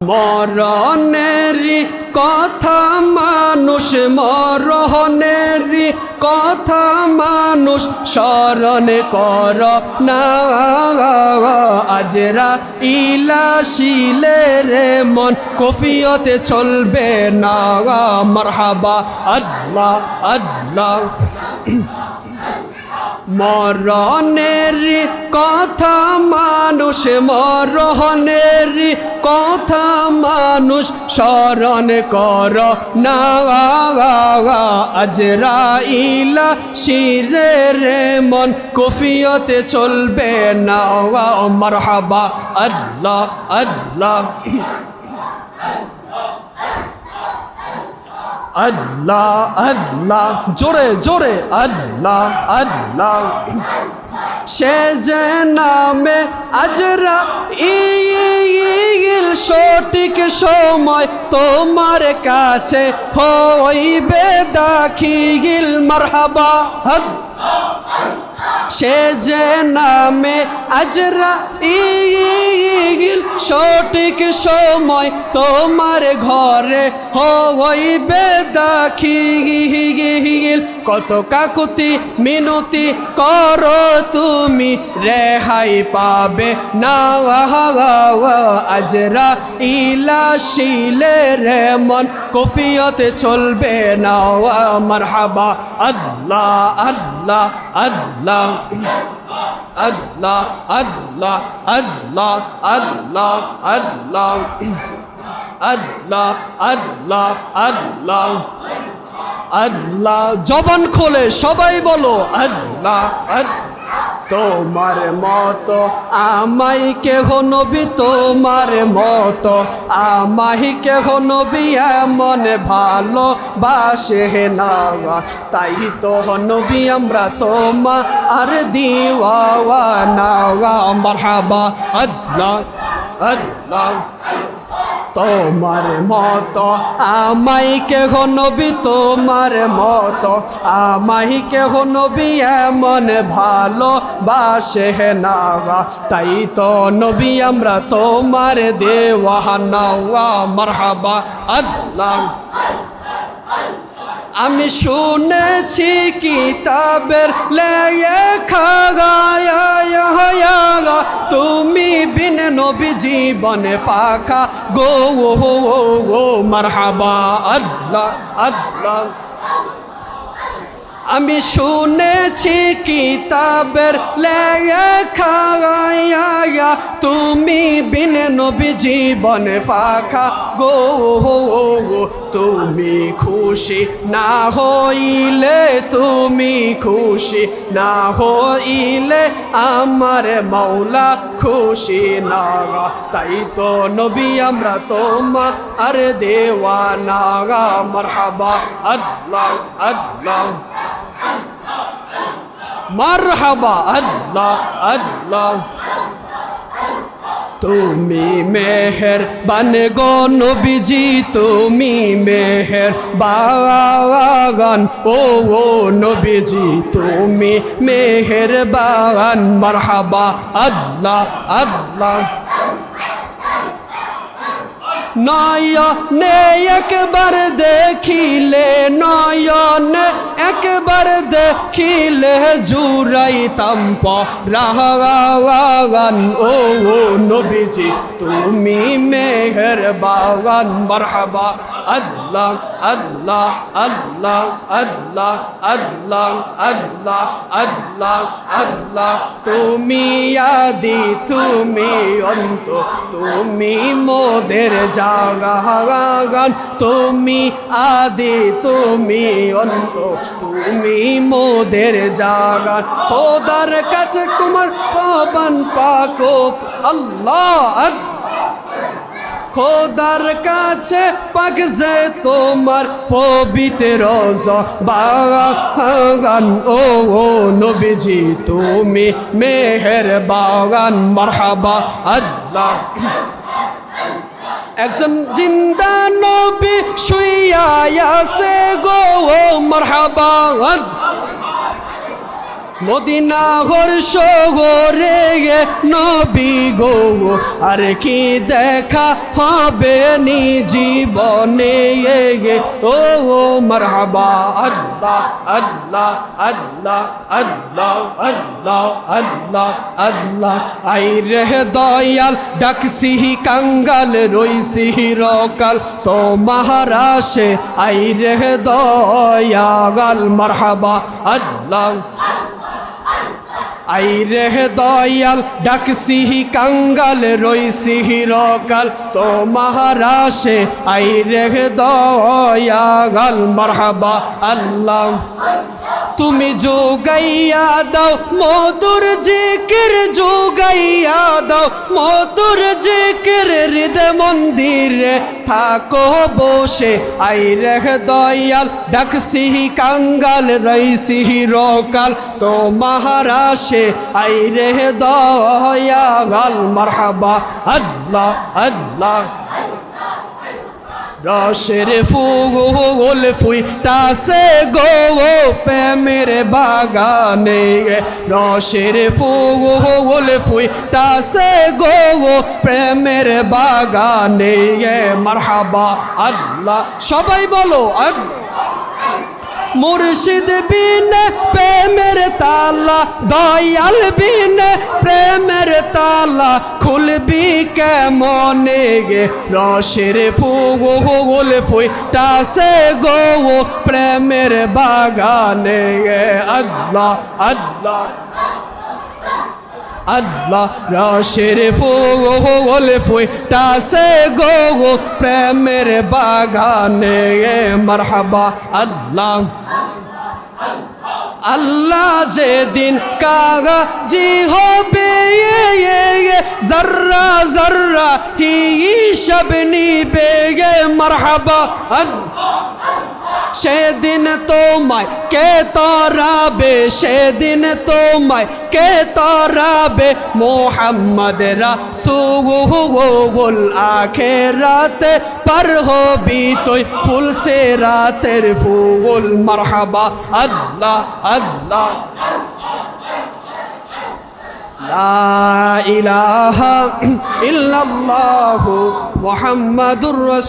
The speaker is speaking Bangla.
মরণেরই কথা, মানুষ মরণেরই কথা, মানুষ স্মরণ কর না। আজরা ইলাশিলে রে মন, কফিয়তে চলবে না। মারহাবা আল্লাহ আল্লাহ। মরণের কথা মানুষ, মরণের কথা মানুষ স্মরণ কর। না আজরাইলা শিরে রে মন, কফিয়তে চলবে না। মারহাবা, আল্লাহ আল্লাহ। আল্লাহ আল্লাহ, জোরে জোরে, আল্লাহ আল্লাহ। সে যে নামে আজরা ইল সঠিক সময় তোমার কাছে হইবে দাখিল, মারহাবা। হদ সে যে নামে আজরা ইল সঠিক সময় তোমার ঘরে হইবে দাখিল। কত কাকুতি মিনতি করো তুমি, রেহাই পাবে না। আজরা ইলা শিলে রে মন, কফিয়তে চলবে না। মারহাবা, আল্লাহ আল্লাহ। আল্লাহ আল্লাহ আল্লাহ আল্লাহ আল্লাহ আল্লাহ আল্লাহ আল্লাহ আল্লাহ। আল্লাহ জবান খোলে, সবাই বলো, আল্লাহ আল্লাহ। তোমার মত, আমাই কেহ নবী তোমার মত, আমাই কেহ নবী এমন ভালো বাসে না তাই তো নবী আমরা তোমা আর দিওয়া না মারহাবা, আল্লাহ আল্লাহ। তোমার মত আমাই কে নবী তোমার মত আমাই কে নবী এমন ভালো বাসে না তাই তো নবী, আমরা তোমার দেওয়া নাওয়া মারহাবা, আল্লাহ। আমি শুনেছি কিতাবের লেখা গায়া তুমি বিন নবী জীবনে পাখা। গো ও, মারহাবা, আল্লাহ আল্লাহ। আমি শুনেছি কিতাবের লেখা তুমি বিন নবী জীবন ফাঁকা গো। তুমি খুশি না হইলে, তুমি খুশি না হইলে আমার মৌলা খুশি না। তাই তো নবী, আমরা তোমার আর দেওয়া নাগা মারহাবা আল্লাহ আল্লাহ। মারহাবা আল্লাহ আল্লাহ। তুমি মেহের বান গো নবীজি, তুমি মেহের বাগান ও ও নবীজি, তুমি মেহের বাগান মারহাবা আল্লাহ আল্লাহ। নয়নে একবার দেখিলে, নয়নে একবার দেখিলে জুরাইতাম রাহাগান ও ও নবীজি, তুমি মেহের বাগান মারহাবা। আল্লাহ আল্লাহ আল্লাহ আল্লাহ আল্লাহ আল্লাহ আল্লাহ আল্লাহ। তুমি আদি, তুমি অন্ত, তুমি মোদের জাগান তুমি আদি, তুমি অন্ত তুমি মোদের জাগান খোদার কাছে তোমার পাবন পাকো আল্লাহ খোদার কাছে পাকছে তোমার পবিত্র বাগান, ও ও নবীজি, তুমি মেহের বাগান মারহাবা, আল্লাহ। একজন জিন্দা নবী শুইয়া আছে গো মারহাবা। মদিনা হর্ষ গোরে গে নবী গো। আর কি দেখা হবে নি জীবনে গে? ও ও, মারহাবা, আল্লাহ আল্লাহ আল্লাহ আল্লাহ আল্লাহ আল্লাহ আল্লাহ। আই রে দয়াল ডাকসিহি কাঙ্গাল রইসিহি রকাল। তো মহারাশে, আই রে দয়াল, মারহাবা, আল্লাহ। আই রে দয়াল ডাকসিহি কাঙ্গাল রইসিহি রকাল। তো মহারাশে আই রে দয়াল মারহাবা আল্লাহ। তুমি যোগাইয়া দাও, মধুর জিকির যোগাইয়া দাও, মধুর জিকির হৃদ মন্দিরে থাকো বসে। আই রেহ দয়াল ডাকসিহি কাঙ্গাল রইসিহি রকাল, তো মহারাশে। আই রেহ দয়াল, মারহাবা, আল্লাহ আল্লাহ। রসের ফুল ফুইটাছে গো গো প্রেমের বাগানে। রসের ফুল ফুইটাছে গো প্রেমের বাগানে। মারহাবা আল্লাহ, সবাই বলো মুর্শিদ বিন তালা, দয়াল বিন প্রেমের তালা, খুলবি কেমনে গে? রসের ফুল ফুইটাছে গো প্রেমের বাগানে গে। আল্লাহ আল্লাহ আল্লাহ, রসের ফুল ফুইটাছে গো প্রেমের বাগানে মারহাবা, আল্লাহ। আল্লাহ যেদিন কাগজি হবে জর্রা জর্রা হিসব নিবে মারহাবা আল্লাহ। সেদিন তোমায় কে তরাবে? সেদিন তোমায় কে তরাবে? মোহাম্মদ রাসূল আখেরাতে পার হবি তুই ফুল সে রাতের ফুল। মারহাবা, আল্লাহ আল্লাহ। ইলাহা ইল্লাল্লাহু মুহাম্মাদুর রাসূল।